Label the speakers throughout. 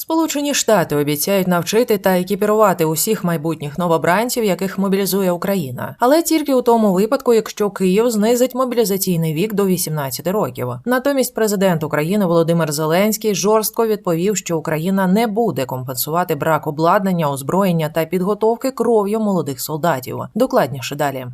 Speaker 1: Сполучені Штати обіцяють навчити та екіпірувати усіх майбутніх новобранців, яких мобілізує Україна, але тільки у тому випадку, якщо Київ знизить мобілізаційний вік до 18 років. Натомість президент України Володимир Зеленський жорстко відповів, що Україна не буде компенсувати брак обладнання, озброєння та підготовки кров'ю молодих солдатів. Докладніше далі.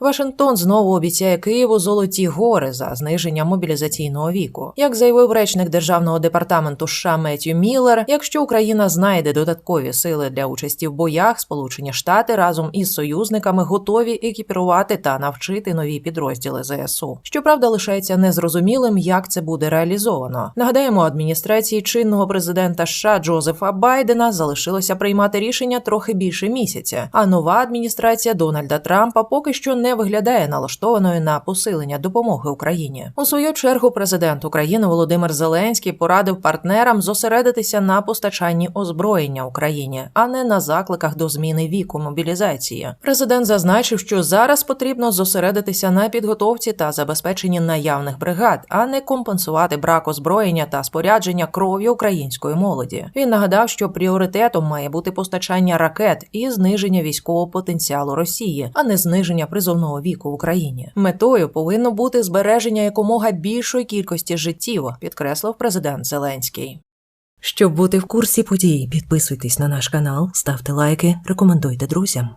Speaker 1: Вашингтон знову обіцяє Києву золоті гори за зниження мобілізаційного віку. Як заявив речник державного департаменту США Меттью Міллер, якщо Україна знайде додаткові сили для участі в боях, Сполучені Штати разом із союзниками готові екіпірувати та навчити нові підрозділи ЗСУ. Щоправда, лишається незрозумілим, як це буде реалізовано. Нагадаємо, адміністрації чинного президента США Джозефа Байдена залишилося приймати рішення трохи більше місяця. А нова адміністрація Дональда Трампа поки що не виглядає налаштованою на посилення допомоги Україні. У свою чергу президент України Володимир Зеленський порадив партнерам зосередитися на постачанні озброєння Україні, а не на закликах до зміни віку мобілізації. Президент зазначив, що зараз потрібно зосередитися на підготовці та забезпеченні наявних бригад, а не компенсувати брак озброєння та спорядження кров'ю української молоді. Він нагадав, що пріоритетом має бути постачання ракет і зниження військового потенціалу Росії, а не зниження призовного віку в Україні. Метою повинно бути збереження якомога більшої кількості життів, підкреслив президент Зеленський. Щоб бути в курсі подій, підписуйтесь на наш канал, ставте лайки, рекомендуйте друзям.